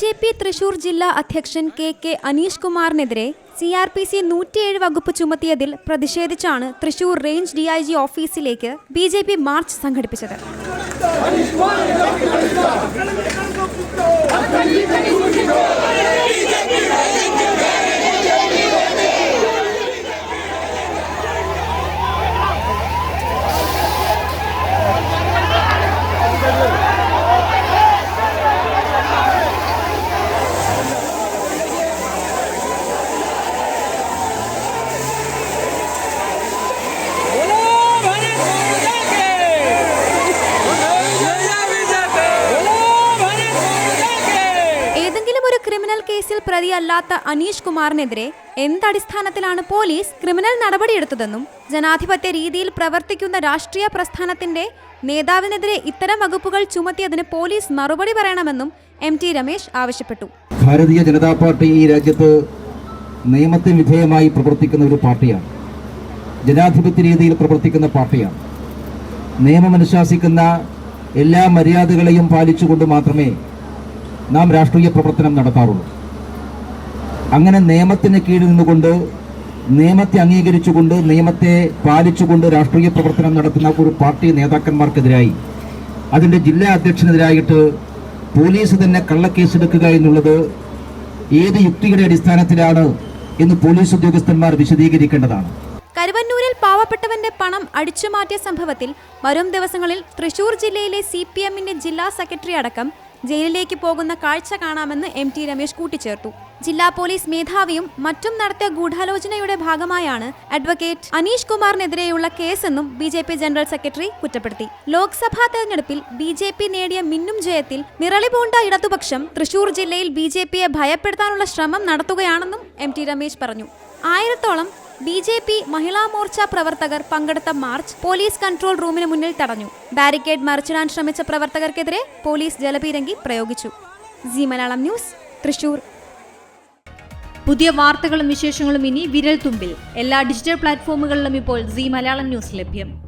J P Thrissur ജില്ലാ അധ്യക്ഷൻ K K Aneesh കുമാറിനെതിരെ സി ആർ പി സി നൂറ്റിയേഴ് വകുപ്പ് ചുമത്തിയതിൽ പ്രതിഷേധിച്ചാണ് Thrissur range D I G ഓഫീസിലേക്ക് ബി ജെ പി മാർച്ച് സംഘടിപ്പിച്ചത്. ഒരു ക്രിമിനൽ കേസിൽ പ്രതിയല്ലാത്ത അനീഷ് കുമാറിനെതിരെ എന്തടിസ്ഥാനത്തിലാണ് പോലീസ് ക്രിമിനൽ നടപടിയെടുത്തതെന്നും ജനാധിപത്യ രീതിയിൽ പ്രവർത്തിക്കുന്ന രാഷ്ട്രീയ പ്രസ്ഥാനത്തിന്റെ നേതാവിനെതിരെ ഇത്തരം വകുപ്പുകൾ ചുമത്തിയതിന് പോലീസ് മറുപടി പറയണമെന്നും എം ടി രമേശ് ആവശ്യപ്പെട്ടു. ഭാരതീയ ജനതാ പാർട്ടി ഈ രാജ്യത്ത് നിയമത്തിന് വിധേയമായി പ്രവർത്തിക്കുന്ന ഒരു പാർട്ടിയാണ്. ജനാധിപത്യ രീതിയിൽ പ്രവർത്തിക്കുന്ന പാർട്ടിയാണ്. നിയമമനുശാസിക്കുന്ന എല്ലാ മര്യാദകളെയും പാലിച്ചുകൊണ്ട് മാത്രമേ നാം രാഷ്ട്രീയ പ്രവർത്തനം നടത്താറുള്ളൂ. അങ്ങനെ നിയമത്തിന് കീഴിൽ നിന്നുകൊണ്ട് നിയമത്തെ അംഗീകരിച്ചുകൊണ്ട് നിയമത്തെ പാലിച്ചുകൊണ്ട് രാഷ്ട്രീയ പ്രവർത്തനം നടത്തുന്ന ഒരു പാർട്ടി നേതാക്കന്മാർക്കെതിരായി അതിന്റെ ജില്ലാ അധ്യക്ഷനെതിരായിട്ട് പോലീസ് തന്നെ കള്ളക്കേസെടുക്കുക എന്നുള്ളത് ഏത് യുക്തിയുടെ അടിസ്ഥാനത്തിലാണ് എന്ന് പോലീസ് ഉദ്യോഗസ്ഥന്മാർ വിശദീകരിക്കേണ്ടതാണ്. കരുവന്നൂരിൽ പാവപ്പെട്ടവന്റെ പണം അടിച്ചുമാറ്റിയ സംഭവത്തിൽ വരും ദിവസങ്ങളിൽ തൃശൂർ ജില്ലയിലെ സി പി എമ്മിന്റെ ജില്ലാ സെക്രട്ടറി അടക്കം ജയിലിലേക്ക് പോകുന്ന കാഴ്ച കാണാമെന്ന് എം ടി രമേശ് കൂട്ടിച്ചേർത്തു. ജില്ലാ പോലീസ് മേധാവിയും മറ്റും നടത്തിയ ഗൂഢാലോചനയുടെ ഭാഗമായാണ് അഡ്വക്കേറ്റ് അനീഷ് കുമാറിനെതിരെയുള്ള കേസെന്നും B J P general secretary കുറ്റപ്പെടുത്തി. ലോക്സഭാ തെരഞ്ഞെടുപ്പിൽ ബി ജെ പി നേടിയ മിന്നും ജയത്തിൽ നിറളിപൂണ്ട ഇടതുപക്ഷം തൃശൂർ ജില്ലയിൽ ബി ജെ പിയെ ഭയപ്പെടുത്താനുള്ള ശ്രമം നടത്തുകയാണെന്നും എം ടി രമേശ് പറഞ്ഞു. ആയിരത്തോളം B J P Mahila Morcha പ്രവർത്തകർ പങ്കെടുത്ത മാർച്ച് പോലീസ് കൺട്രോൾ റൂമിന് മുന്നിൽ തടഞ്ഞു. ബാരിക്കേഡ് മറിച്ചിടാൻ ശ്രമിച്ച പ്രവർത്തകർക്കെതിരെ പോലീസ് ജലപീരങ്കി പ്രയോഗിച്ചു. Zee Malayalam news Thrissur. പുതിയ വാർത്തകളും വിശേഷങ്ങളും ഇനി വിരൽ തുമ്പിൽ എല്ലാ ഡിജിറ്റൽ പ്ലാറ്റ്ഫോമുകളിലും ഇപ്പോൾ സി മലയാളം ന്യൂസ് ലഭ്യം.